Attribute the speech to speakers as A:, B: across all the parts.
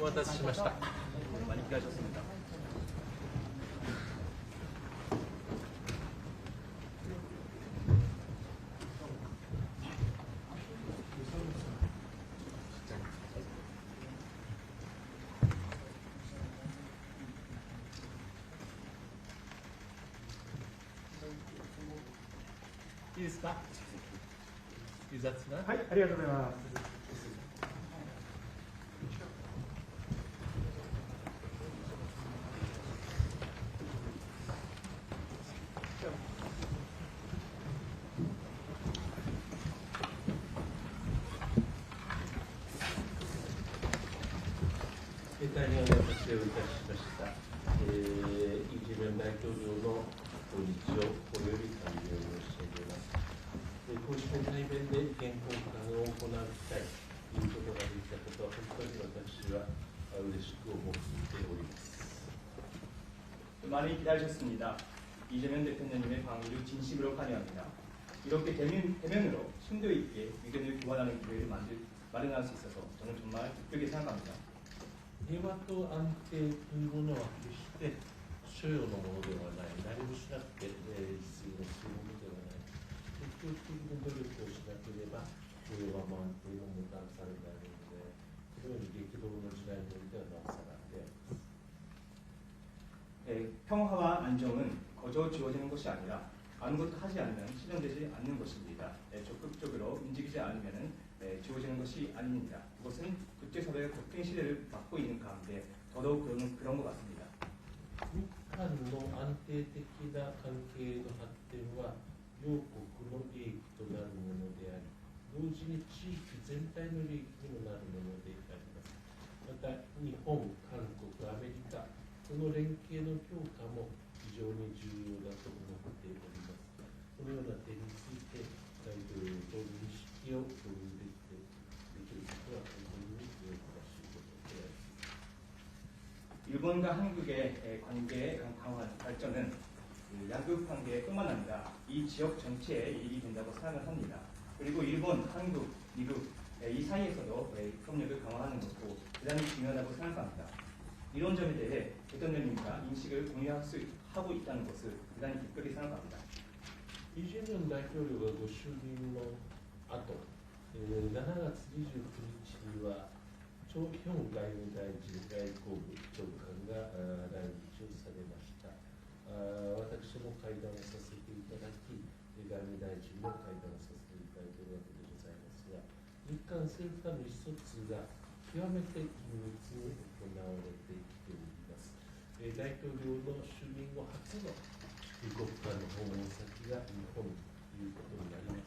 A: おしました。いいですか？
B: はい、ありがとうございます。
A: にお渡しをいたしました、えー、イ・ジェミョン大統領の訪日を心より歓迎申し上げます。えーこうした対面で意見交換を行う機会ということができたことは本当に私はあ嬉しく思っております。
C: 많이 기다리셨습니다. 이재명 대통령님의 방위를 진심으로 환영합니다. 이렇게 대면, 대면으로 심도 있게 의견을 교환하는 기회를 만들, 마련할 수 있어서 저는 정말 기쁘게 생각합니다.
A: 平和と安定というものは決して所要のものではない、何もしなくて、えー、必要するものではない、積極的に努力をしなければ、平和も安定ももたらされないので、このように激動の時代においてはなおさらであります。
C: 예, 평화와 안정은 거저 주어지는 것이 아니라 아무것도 하지 않으면 실현되지 않는 것입니다. 예, 적극적으로 움직이지 않으면 예, 주어지는 것이 아닙니다. 그것은 국제사회가 국경 시대를 맞고 있는 가운데 더더욱 그런, 그런 것 같습니다.
A: 日韓の安定的な関係の発展は両国の利益となるものであり同時に地域全体の利益にもなるものでありますまた日本韓国アメリカこの連携の強化も非常に重要だと思っておりますこのような点について大統領と認識を共有
C: 일본과 한국의 에, 관계의 강화한 발전은 그 양국 관계뿐만 아니라 이 지역 전체에 이익이 된다고 생각을 합니다. 그리고 일본, 한국, 미국 에, 이 사이에서도 에, 협력을 강화하는 것도 대단히 중요하다고 생각합니다. 이런 점에 대해 대통령님과 인식을 공유할 수 하고 있다는 것을 대단히 기쁘게 생각합니다.
A: イ・ジェミョン大統領がご就任の後、 えー7月29日には、チョ・ヒョン外務大臣、外交部長官が来日をされました。あ私も会談をさせていただき、外務大臣も会談をさせていただいているわけでございますが、日韓政府間の意思疎通が極めて緊密に行われてきております。えー大統領の就任後初の国間の訪問先が日本ということになります、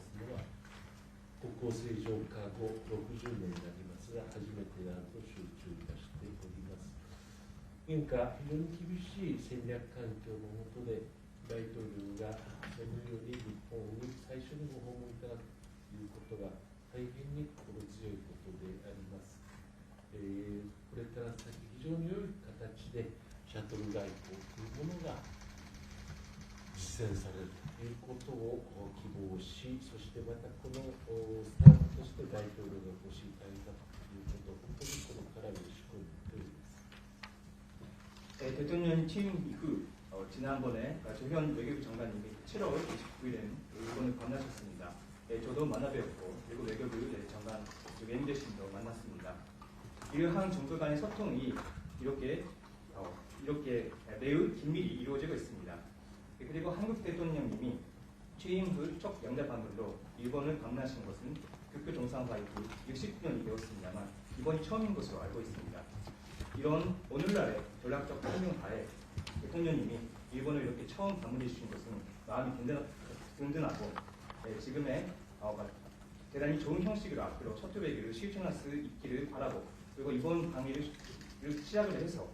A: 国交正常化後60年になりますが、初めてであると集中いたしております。現下、非常に厳しい戦略環境の下で、大統領がそのように日本に最初にご訪問いただくということが、大変に心強いことであります。えーこれから先、非常に良い形でシャトル外交というものが実践されるということをお希望し、そしてまたこのおスタートとして大統領がご支援いただいたということを本当にこれからよろしくお願いしております。
C: 에, 대통령 취임 이후 어, 지난번에 어, 조현 외교부 장관님이 7월 29일에 일본을 방문하셨습니다. 예, 저도 만나뵈었고 그리고 외교부 예, 장관 왼 대신도 만났습니다. 이러한 정부 간의 소통이 이렇게 어, 이렇게 매우 긴밀히 이루어지고 있습니다. 예, 그리고 한국 대통령님이 취임 후첫 영대 방문으로 일본을 방문하신 것은 국교 정상화 이후 69년이 되었습니다만 이번이 처음인 것으로 알고 있습니다. 이런 오늘날의 전략적 환경하에 대통령님이 일본을 이렇게 처음 방문해 주신 것은 마음이 든든, 든든하고 예, 지금의 어, 대단히 좋은 형식으로 앞으로 첫 회기를 실천할 수 있기를 바라고 그리고 이번 강의를 시작을 해서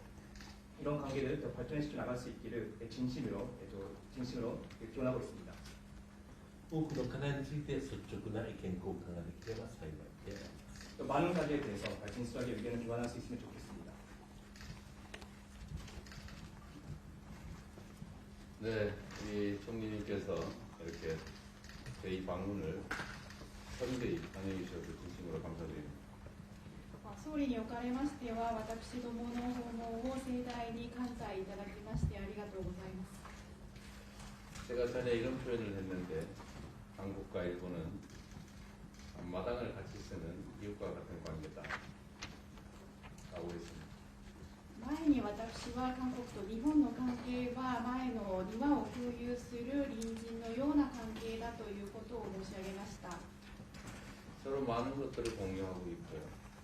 C: 이런 관계를 더 발전시켜 나갈 수 있기를 진심으로 예, 저 진심으로 예, 기원하고 있습니다.
A: 多くの課題について率直な意見交換ができれば幸いであります。
C: 또 많은 가지에 대해서 진솔하게 의견을 교환할 수 있으면 좋겠습니다.
D: 네, 이 총리님께서 이렇게 저희 방문을 선대히 환영해 주셔서 진심으로 감사드립니다.
E: あ総理に におかれましては私どもの訪問を盛大に関西いただきましてありがとうございます
D: 제가 전에 이런 표현을 했는데 한국과 일본은 마당을 같이 쓰는 이웃과 같은 관계다 라고 했습니다.
E: 前に私は韓国と日本の関係は前の庭を共有する隣人のような関係だということを申し上げました
D: 서로 많은 것들을 공유하고 있고요.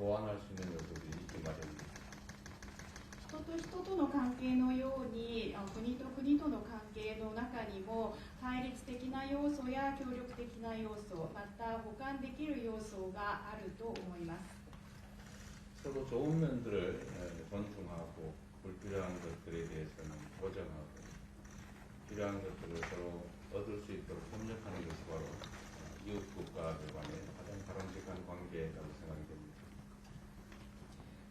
D: 보완할 수 있는 요소들이 있기 마련입니다.
E: 人と人との関係のようにあ国と国との関係の中にも対立的な要素や協力的な要素また補完できる要素があると思います
D: 서로 좋은 면들을 에, 존중하고 불필요한 것들에 대해서는 보정하고 필요한 것들을 서로 얻을 수 있도록 협력하는 것이 바로 어, 이웃 국가들 간의 가장 바람직한 관계라고 생각이 됩니다.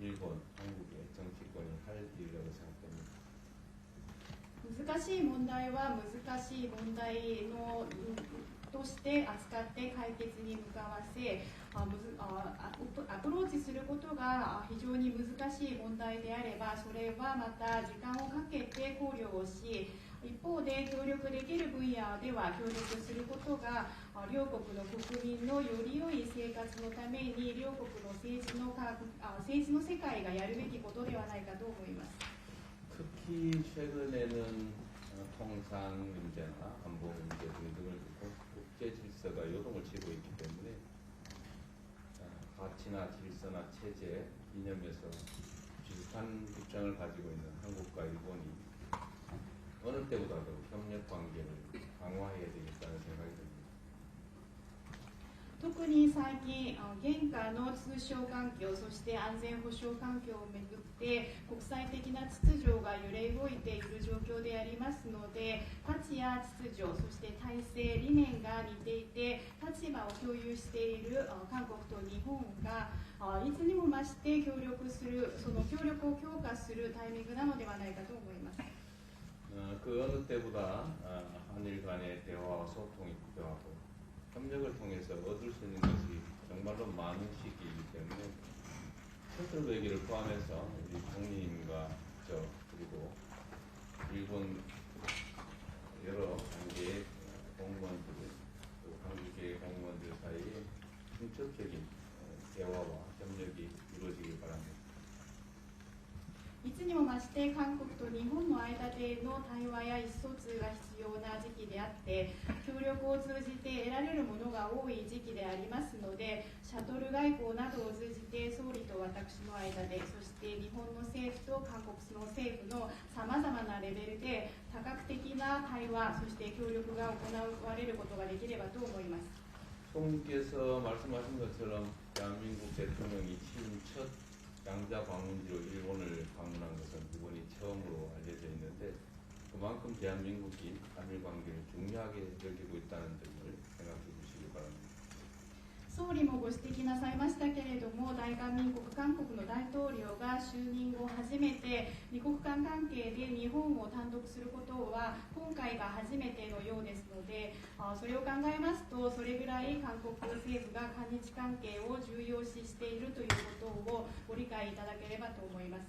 D: 일본, 한국의 정치권이 할 일이라고 생각됩니다.
E: 難しい問題は難しい問題のうんとして扱って解決に向かわせ あむずあアプアプローチすることがあ非常に難しい問題であればそれはまた時間をかけて考慮をし一方で協力できる分野では協力することがあ両国の国民のより良い生活のために両国の政治のかあ政治の世界がやるべきことではないかと思います。
D: 특히 최근에는 어, 통상 문제나 안보 문제 등등을 두고 국제 질서가 요동을 치고 있기 때문에 어, 가치나 질서나 체제, 이념에서 비슷한 입장을 가지고 있는 한국과 일본이 어느 때보다도 협력 관계를 강화해야 되겠다는 생각이 듭니다.
E: 特に最近あ現 下の通商環境そして安全保障環境をめぐって国際的な秩序が揺れ動いている状況でありますので価値や秩序そして体制理念が似ていて立場を共有しているあ韓国と日本があいつにも増して協力するその協力を強化するタイミングなのではないかと思います。
D: 어, 그 어느 때보다 어, 한일 간의 대화와 소통이 필요하고 협력을 통해서 얻을 수 있는 것이 정말로 많은 시기이기 때문에 서술 외교를 포함해서 우리 총리님과 저 그리고 일본 여러 단계의 공무원들 또 한국의 공무원들 사이에 중첩적인 어, 대화와 협력이 이루어지길 바랍니다.
E: いつにも増して韓国と日本の間での対話や意思疎通が必要な時期であって 協力を通じて得られるものが多い時期でありますのでシャトル外交などを通じて総理と私の間でそして日本の政府と韓国の政府のさまざまなレベルで多角的な対話そして協力が行われることができればと思います
D: 총리께서 말씀하신 것처럼 대한민국 대통령이 취임 첫 양자 방문지로 일본을 방문한 것은 그만큼 대한민국이 한일 관계를 중요하게 여기고 있다는 점을 생각해 주시기 바랍니다.
E: 総理もご指摘なさいましたけれども大韓民国韓国の大統領が就任後初めて二国間関係で日本を単独することは今回が初めてのようですのであそれを考えますとそれぐらい韓国政府が韓日関係を重要視しているということをご理解いただければと思います。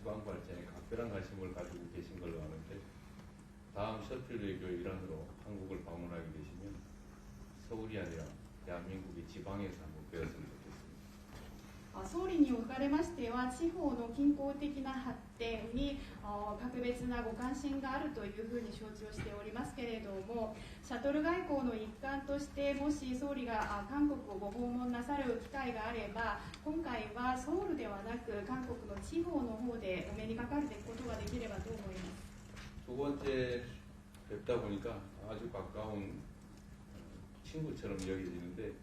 D: 지방 발전에 각별한 관심을 가지고 계신 걸로 아는데 다음 셔틀 외교 일환으로 한국을 방문하게 되시면 서울이 아니라 대한민국의 지방에서 한번 배웠으면 좋겠습니다.
E: あ総理におかれましては地方の均衡的な発展にあ格別なご関心があるというふうに承知をしておりますけれどもシャトル外交の一環としてもし総理があ韓国をご訪問なさる機会があれば今回はソウルではなく韓国の地方の方でお目にかかることができればと思います
D: 두 번째 뵙다 보니까 아주 가까운 친구처럼 여겨지는데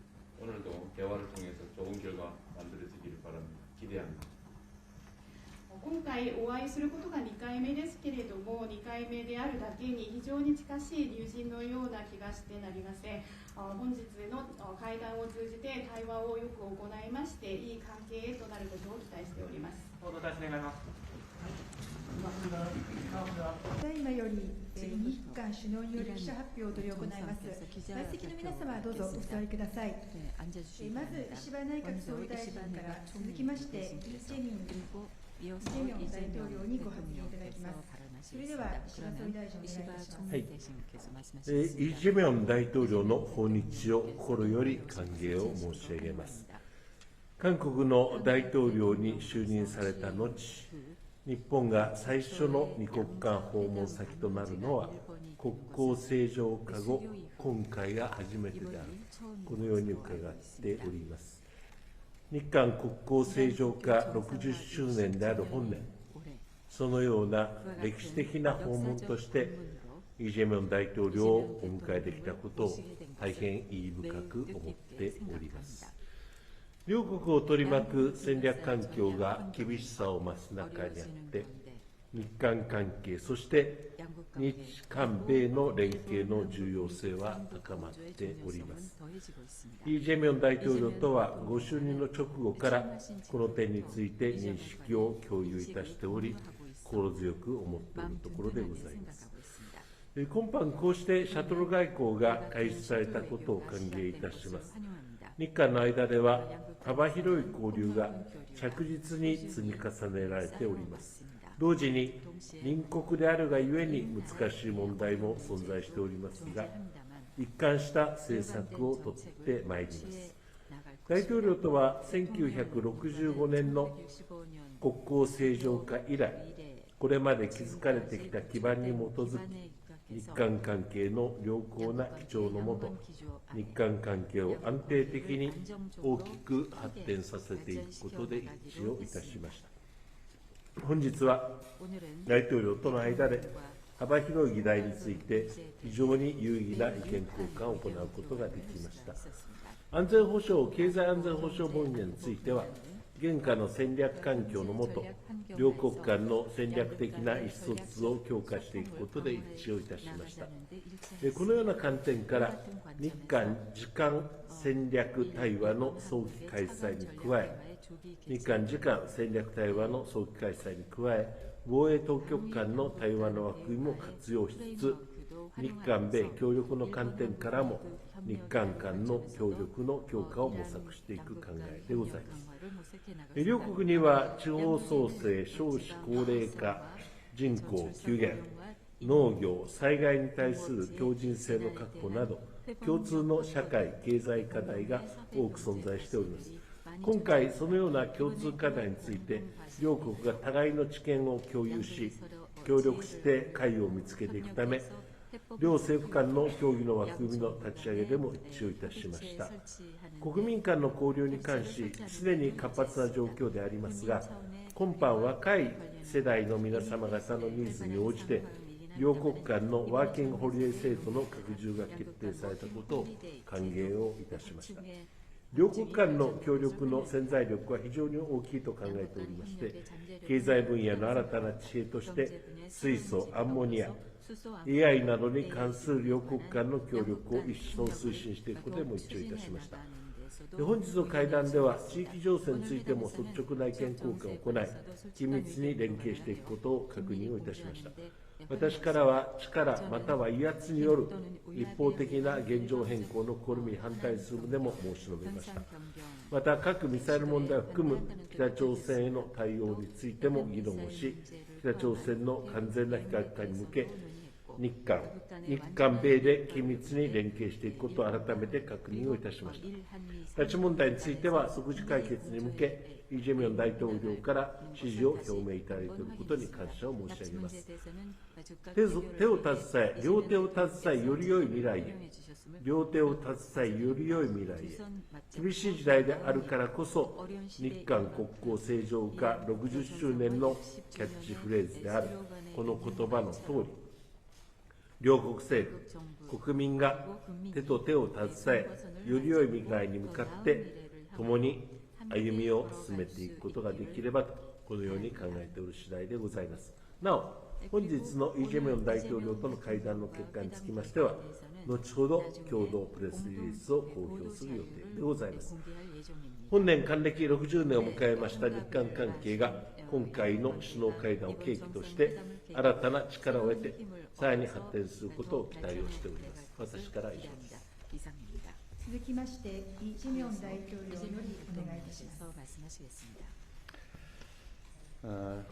D: 오늘도 대화를 통해서 좋은 결과 만들어지기를 바랍니다. 기대합니다.
E: 今回お会いすることが2回目ですけれども2回目であるだけに非常に近しい友人のような気がしてなりませんあ本日のあ会談を通じて対話をよく行いましていい関係へとなることを期待しております
F: 今より日韓首脳による記者発表を取り行います。在席の皆様、どうぞお座りください。まず、石破内閣総理大臣から続きまして、イ・ジェミ・
G: ョン
F: 大統領にご発言いただきます。それでは、石破総理大臣、お願いいたします。
A: はい、イ・ジェミョン大統領の訪日を心より歓迎を申し上げます。韓国の大統領に就任された後、日本が最初の二国間訪問先となるのは、国交正常化後、今回が初めてである。このように伺っております。日韓国交正常化60周年である本年、そのような歴史的な訪問として、イ・ジェミョン大統領をお迎えできたことを大変意義深く思っております。両国を取り巻く戦略環境が厳しさを増す中にあって、日韓関係、そして日韓米の連携の重要性は高まっております。イ・ジェミョン大統領とはご就任の直後からこの点について認識を共有いたしており、心強く思っておるところでございます。今般こうしてシャトル外交が開始されたことを歓迎いたします。日韓の間では幅広い交流が着実に積み重ねられております。同時に隣国であるがゆえに難しい問題も存在しておりますが、一貫した政策をとってまいります。大統領とは1965年の国交正常化以来、これまで築かれてきた基盤に基づき、日韓関係の良好な基調のもと、日韓関係を安定的に大きく発展させていくことで一致をいたしました。本日は大統領との間で幅広い議題について非常に有意義な意見交換を行うことができました。安全保障、経済安全保障分野については、現下の戦略環境の下、両国間の戦略的な意思疎通を強化していくことで一致をいたしました。えこのような観点から、日韓時間戦略対話の早期開催に加え、日韓時間戦略対話の早期開催に加え、防衛当局間の対話の枠組みも活用しつつ、日韓米協力の観点からも、日韓間の協力の強化を模索していく考えでございます。両国には地方創生、少子高齢化、人口急減、農業、災害に対する強靭性の確保など、共通の社会、経済課題が多く存在しております。今回、そのような共通課題について、両国が互いの知見を共有し、協力して解を見つけていくため、両政府間の協議の枠組みの立ち上げでも一致をいたしました。国民間の交流に関し、すでに活発な状況でありますが、今般若い世代の皆様方のニーズに応じて、両国間のワーキングホリデー制度の拡充が決定されたことを歓迎をいたしました。両国間の協力の潜在力は非常に大きいと考えておりまして、経済分野の新たな知恵として、水素、アンモニア、AI などに関する両国間の協力を一層推進していくことでも一致をいたしました。本日の会談では、地域情勢についても率直な意見交換を行い、緊密に連携していくことを確認をいたしました。私からは力または威圧による一方的な現状変更の試みに反対する旨も申し述べました。また、核・ミサイル問題を含む北朝鮮への対応についても議論をし、北朝鮮の完全な非核化に向け、日韓、日韓米で緊密に連携していくことを改めて確認をいたしました。拉致問題については即時解決に向け、イ・ジェミョン大統領から支持を表明いただいていることに感謝を申し上げます。手を手を携え、両手を携え、より良い未来へ、両手を携え、より良い未来へ、厳しい時代であるからこそ、日韓国交正常化60周年のキャッチフレーズである、この言葉の通り、両国政府、国民が手と手を携え、より良い未来に向かって、共に歩みを進めていくことができればと、このように考えておる次第でございます。なお、本日のイ・ジェミョン大統領との会談の結果につきましては、後ほど共同プレスリリースを公表する予定でございます。本年還暦60年を迎えました日韓関係が、今回の首脳会談を契機として、新たな力を得て、さらに発展することを期待をしております。私からは以上です。
G: 이상입니다.
F: 続きましてイ・ジェミョン大統領よりお願いいたします
G: 서 말씀하시겠습니다.
D: 어,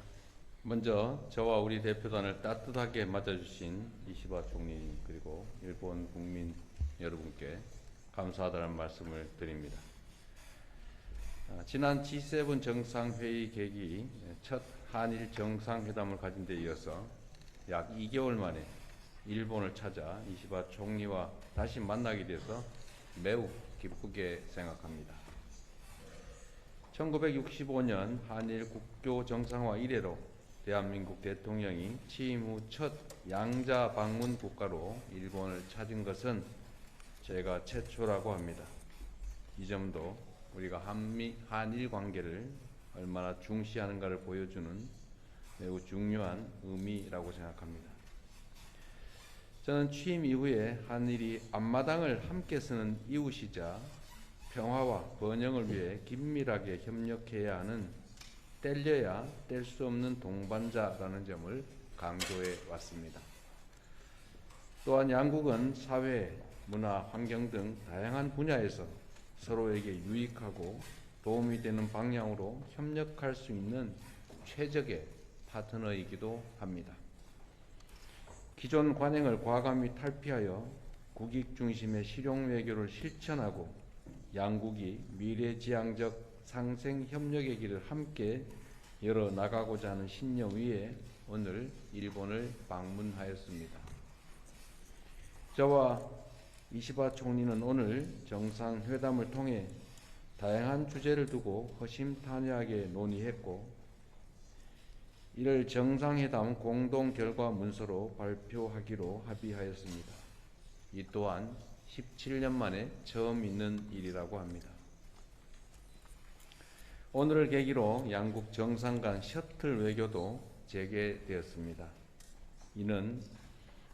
D: 먼저 저와 우리 대표단을 따뜻하게 맞아주신 이시바 총리 그리고 일본 국민 여러분께 감사하다는 말씀을 드립니다. 아, 지난 G7 정상회의 계기 첫 한일 정상회담을 가진 데 이어서 약 2개월 만에 일본을 찾아 이시바 총리와 다시 만나게 돼서 매우 기쁘게 생각합니다. 1965년 한일 국교 정상화 이래로 대한민국 대통령이 취임 후 첫 양자 방문 국가로 일본을 찾은 것은 제가 최초라고 합니다. 이 점도 우리가 한미 한일 관계를 얼마나 중시하는가를 보여주는 매우 중요한 의미라고 생각합니다. 저는 취임 이후에 한일이 앞마당을 함께 쓰는 이웃이자 평화와 번영을 위해 긴밀하게 협력해야 하는 뗄려야 뗄 수 없는 동반자라는 점을 강조해 왔습니다. 또한 양국은 사회, 문화, 환경 등 다양한 분야에서 서로에게 유익하고 도움이 되는 방향으로 협력할 수 있는 최적의 파트너이기도 합니다. 기존 관행을 과감히 탈피하여 국익 중심의 실용 외교를 실천하고 양국이 미래지향적 상생 협력의 길을 함께 열어 나가고자 하는 신념 위에 오늘 일본을 방문하였습니다. 저와 이시바 총리는 오늘 정상회담을 통해 다양한 주제를 두고 허심탄회하게 논의했고 이를 정상회담 공동 결과 문서로 발표하기로 합의하였습니다. 이 또한 17년 만에 처음 있는 일이라고 합니다. 오늘을 계기로 양국 정상 간 셔틀 외교도 재개되었습니다. 이는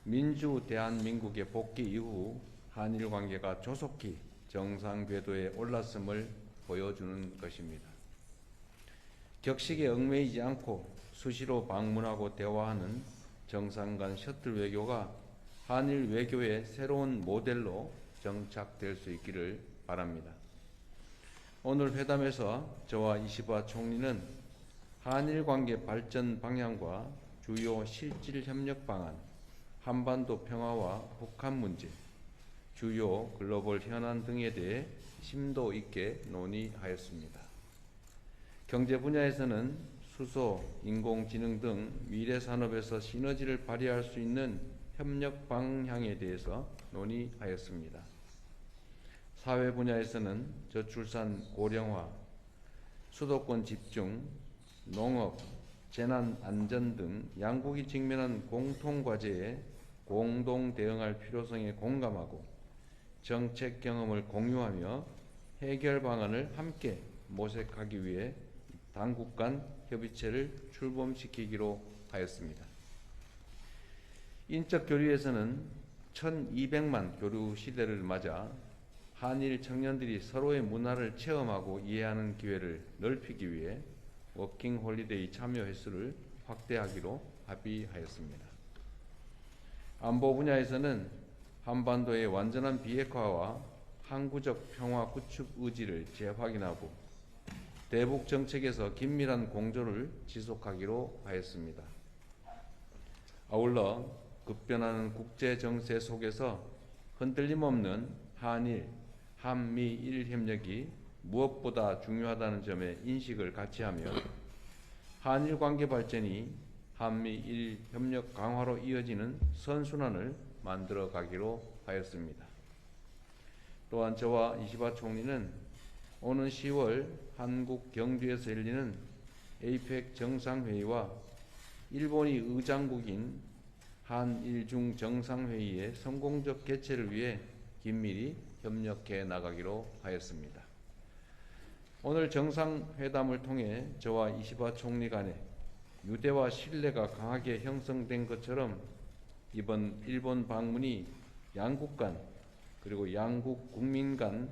D: 민주 대한민국의 복귀 이후 한일 관계가 조속히 정상 궤도에 올랐음을 보여주는 것입니다. 격식에 얽매이지 않고 수시로 방문하고 대화하는 정상 간 셔틀 외교가 한일 외교의 새로운 모델로 정착될 수 있기를 바랍니다. 오늘 회담에서 저와 이시바 총리는 한일 관계 발전 방향과 주요 실질 협력 방안, 한반도 평화와 북한 문제, 주요 글로벌 현안 등에 대해 심도 있게 논의하였습니다. 경제 분야에서는 수소, 인공지능 등 미래 산업에서 시너지를 발휘할 수 있는 협력 방향에 대해서 논의하였습니다. 사회 분야에서는 저출산 고령화, 수도권 집중, 농업, 재난 안전 등 양국이 직면한 공통 과제에 공동 대응할 필요성에 공감하고 정책 경험을 공유하며 해결 방안을 함께 모색하기 위해 당국 간 협의체를 출범시키기로 하였습니다. 인적 교류에서는 1200만 교류 시대를 맞아 한일 청년들이 서로의 문화를 체험하고 이해하는 기회를 넓히기 위해 워킹 홀리데이 참여 횟수를 확대하기로 합의하였습니다. 안보 분야에서는 한반도의 완전한 비핵화와 항구적 평화 구축 의지를 재확인하고 대북 정책에서 긴밀한 공조를 지속하기로 하였습니다. 아울러 급변하는 국제 정세 속에서 흔들림 없는 한일, 한미일 협력이 무엇보다 중요하다는 점에 인식을 같이 하며 한일 관계 발전이 한미일 협력 강화로 이어지는 선순환을 만들어 가기로 하였습니다. 또한 저와 이시바 총리는 오는 10월 한국 경주에서 열리는 에이펙 정상회의와 일본이 의장국인 한일중 정상회의의 성공적 개최를 위해 긴밀히 협력해 나가기로 하였습니다. 오늘 정상회담을 통해 저와 이시바 총리 간의 유대와 신뢰가 강하게 형성된 것처럼 이번 일본 방문이 양국 간 그리고 양국 국민 간